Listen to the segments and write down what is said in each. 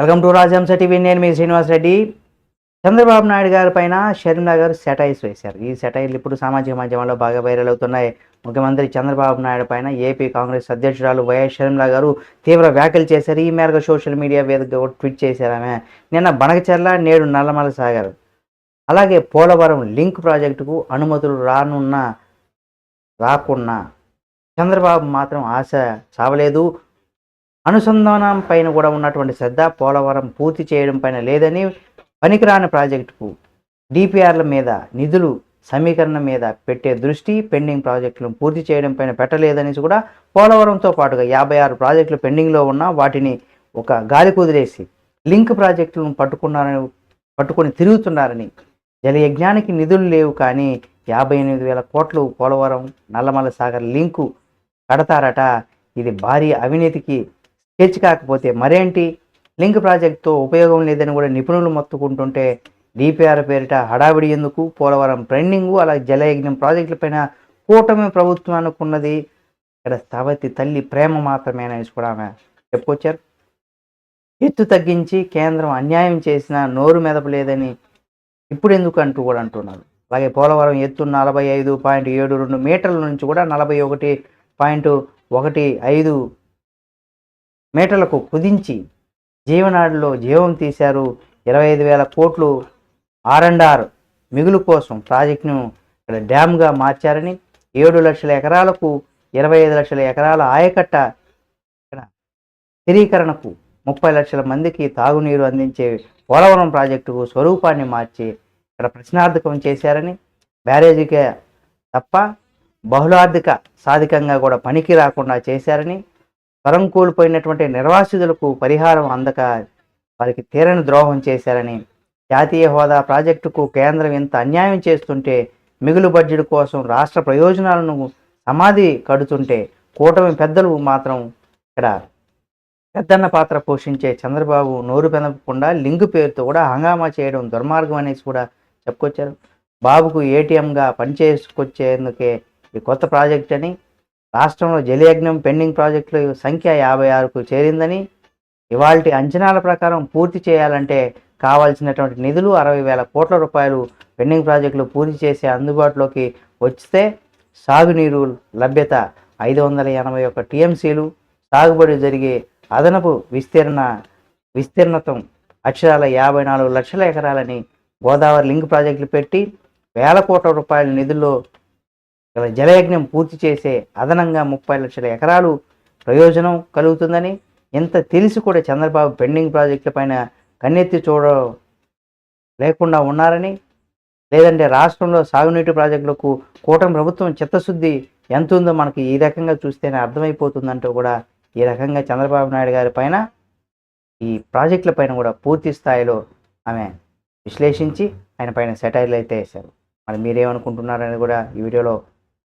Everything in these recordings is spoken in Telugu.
Welcome to రాజహంస TV. నేను మీ శ్రీనివాస్ రెడ్డి. చంద్రబాబు నాయుడు గారి పైన షర్మిలా గారు సెటైర్స్ వేశారు. ఈ సెటైర్లు ఇప్పుడు సామాజిక మాధ్యమాల్లో బాగా వైరల్ అవుతున్నాయి. ముఖ్యమంత్రి చంద్రబాబు నాయుడు పైన ఏపీ కాంగ్రెస్ అధ్యక్షురాలు వైఎస్ షర్మిలా గారు తీవ్ర వ్యాఖ్యలు చేశారు. ఈ మేరకు సోషల్ మీడియా వేదికగా ట్వీట్ చేశారు ఆమె. నిన్న బనకచెర్ల నేడు నల్లమల సాగర్. అలాగే పోలవరం లింక్ ప్రాజెక్టుకు అనుమతులు రానున్న రాకున్నా. చంద్రబాబు మాత్రం ఆశ చావలేదు. అనుసంధానం పైన కూడా ఉన్నటువంటి శ్రద్ధ పోలవరం పూర్తి చేయడం పైన లేదని పనికిరాని ప్రాజెక్టుకు డిపిఆర్ల మీద నిధులు సమీకరణ మీద పెట్టే దృష్టి పెండింగ్ ప్రాజెక్టులను పూర్తి చేయడం పైన పెట్టలేదనేసి కూడా పోలవరంతో పాటుగా యాభై ఆరు ప్రాజెక్టులు పెండింగ్లో ఉన్న వాటిని ఒక గాలి కుదిరేసి లింక్ ప్రాజెక్టులను పట్టుకున్నారని పట్టుకొని తిరుగుతున్నారని జలయజ్ఞానికి నిధులు లేవు కానీ యాభై ఎనిమిది వేల కోట్లు పోలవరం నల్లమల సాగర్ లింకు కడతారట. ఇది భారీ అవినీతికి హెచ్ కాకపోతే మరేంటి? లింక్ ప్రాజెక్టుతో ఉపయోగం లేదని కూడా నిపుణులు మొత్తుకుంటుంటే డిపిఆర్ పేరిట హడావిడి ఎందుకు? పోలవరం ట్రెండింగు అలాగే జలయజ్ఞం ప్రాజెక్టులపైన కూటమి ప్రభుత్వం అనుకున్నది. ఇక్కడ సవతి తల్లి ప్రేమ మాత్రమేనని కూడా ఆమె చెప్పుకొచ్చారు. ఎత్తు తగ్గించి కేంద్రం అన్యాయం చేసిన నోరు మెదపలేదని ఇప్పుడు ఎందుకు అంటూ కూడా అంటున్నారు. అలాగే పోలవరం ఎత్తు నలభై ఐదు పాయింట్ ఏడు రెండు మీటర్ల నుంచి కూడా నలభై ఒకటి పాయింట్ ఒకటి ఐదు మీటర్లకు కుదించి జీవనాడిలో జీవం తీశారు. ఇరవై ఐదు వేల కోట్లు ఆర్ అండ్ ఆర్ మిగులు కోసం ప్రాజెక్టును ఇక్కడ డ్యామ్గా మార్చారని ఏడు లక్షల ఎకరాలకు ఇరవై ఐదు లక్షల ఎకరాల ఆయకట్ట ఇక్కడ స్థిరీకరణకు ముప్పై లక్షల మందికి తాగునీరు అందించే పోలవరం ప్రాజెక్టుకు స్వరూపాన్ని మార్చి ఇక్కడ ప్రశ్నార్థకం చేశారని బ్యారేజీకే తప్ప బహుళార్థిక సాధికంగా కూడా పనికి రాకుండా చేశారని స్వరం కోల్పోయినటువంటి నిర్వాసితులకు పరిహారం అందక వారికి తీరని ద్రోహం చేశారని జాతీయ హోదా ప్రాజెక్టుకు కేంద్రం ఇంత అన్యాయం చేస్తుంటే మిగులు బడ్జెట్ కోసం రాష్ట్ర ప్రయోజనాలను సమాధి కడుతుంటే కూటమి పెద్దలు మాత్రం ఇక్కడ పెద్దన్న పాత్ర పోషించే చంద్రబాబు నోరు పెనపకుండా లింక్ పేరుతో కూడా హంగామా చేయడం దుర్మార్గం అనేసి కూడా చెప్పుకొచ్చారు. బాబుకు ఏటీఎంగా పనిచేసుకొచ్చేందుకే ఈ కొత్త ప్రాజెక్ట్ అని రాష్ట్రంలో జలయజ్ఞం పెండింగ్ ప్రాజెక్టుల సంఖ్య యాభై ఆరుకు చేరిందని ఇవాల్టి అంచనాల ప్రకారం పూర్తి చేయాలంటే కావాల్సినటువంటి నిధులు అరవై వేల కోట్ల రూపాయలు పెండింగ్ ప్రాజెక్టులు పూర్తి చేసే అందుబాటులోకి వస్తే సాగునీరు లభ్యత ఐదు వందల ఎనభై ఒక్క టీఎంసీలు సాగుబడి జరిగే అదనపు విస్తీర్ణ విస్తీర్ణతం అక్షరాల యాభై నాలుగు లక్షల ఎకరాలని గోదావరి లింక్ ప్రాజెక్టులు పెట్టి వేల కోట్ల రూపాయల నిధుల్లో జలయజ్ఞం పూర్తి చేసే అదనంగా ముప్పై లక్షల ఎకరాలు ప్రయోజనం కలుగుతుందని ఇంత తెలిసి కూడా చంద్రబాబు పెండింగ్ ప్రాజెక్టుల పైన కన్నెత్తి చూడ లేకుండా ఉన్నారని లేదంటే రాష్ట్రంలో సాగునీటి ప్రాజెక్టులకు కూటమి ప్రభుత్వం చిత్తశుద్ధి ఎంత ఉందో మనకి ఈ రకంగా చూస్తేనే అర్థమైపోతుందంటూ కూడా ఈ రకంగా చంద్రబాబు నాయుడు గారి పైన ఈ ప్రాజెక్టుల పైన కూడా పూర్తి స్థాయిలో ఆమె విశ్లేషించి ఆయన పైన సెటైర్లు అయితే వేశారు. మరి మీరేమనుకుంటున్నారని కూడా ఈ వీడియోలో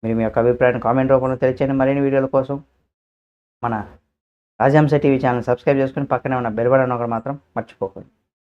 మీరు మీ యొక్క అభిప్రాయాన్ని కామెంట్ రూపంలో తెలియచేయండి. మరిన్ని వీడియోల కోసం మన రాజహంస టీవీ ఛానల్ సబ్స్క్రైబ్ చేసుకుని పక్కనే ఉన్న బెల్ బటన్ ఒకటి మాత్రం మర్చిపోకండి.